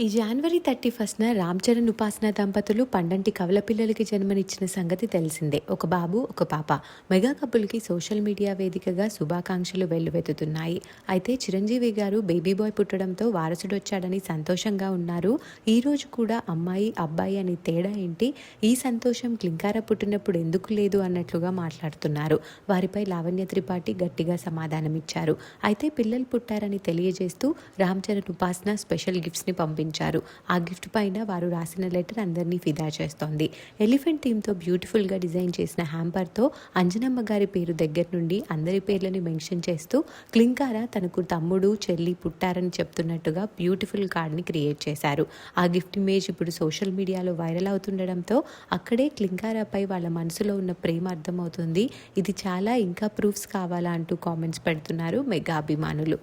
ఈ జనవరి థర్టీ ఫస్ట్న రామ్ చరణ్ ఉపాసన దంపతులు పండంటి కవల పిల్లలకి జన్మనిచ్చిన సంగతి తెలిసిందే. ఒక బాబు ఒక పాప. మెగా కపుల్కి సోషల్ మీడియా వేదికగా శుభాకాంక్షలు వెల్లువెత్తుతున్నాయి. అయితే చిరంజీవి గారు బేబీ బాయ్ పుట్టడంతో వారసుడు వచ్చాడని సంతోషంగా ఉన్నారు. ఈ రోజు కూడా అమ్మాయి అబ్బాయి అని తేడా ఏంటి? ఈ సంతోషం క్లింకార పుట్టినప్పుడు ఎందుకు లేదు అన్నట్లుగా మాట్లాడుతున్నారు. వారిపై లావణ్య త్రిపాఠి గట్టిగా సమాధానమిచ్చారు. అయితే పిల్లలు పుట్టారని తెలియజేస్తూ రామ్ చరణ్ ఉపాసన స్పెషల్ గిఫ్ట్స్ని పంపించారు. ఆ గిఫ్ట్ పైన వారు రాసిన లెటర్ అందరినీ ఫిదా చేస్తోంది. ఎలిఫెంట్ థీమ్తో బ్యూటిఫుల్గా డిజైన్ చేసిన హ్యాంపర్తో అంజనమ్మ గారి పేరు దగ్గర నుండి అందరి పేర్లని మెన్షన్ చేస్తూ క్లింకార తనకు తమ్ముడు చెల్లి పుట్టారని చెప్తున్నట్టుగా బ్యూటిఫుల్ కార్డ్ని క్రియేట్ చేశారు. ఆ గిఫ్ట్ ఇమేజ్ ఇప్పుడు సోషల్ మీడియాలో వైరల్ అవుతుండడంతో అక్కడే క్లింకారాపై వాళ్ళ మనసులో ఉన్న ప్రేమ అర్థమవుతుంది. ఇది చాలా ఇంకా ప్రూఫ్స్ కావాలా అంటూ కామెంట్స్ పెడుతున్నారు మెగా అభిమానులు.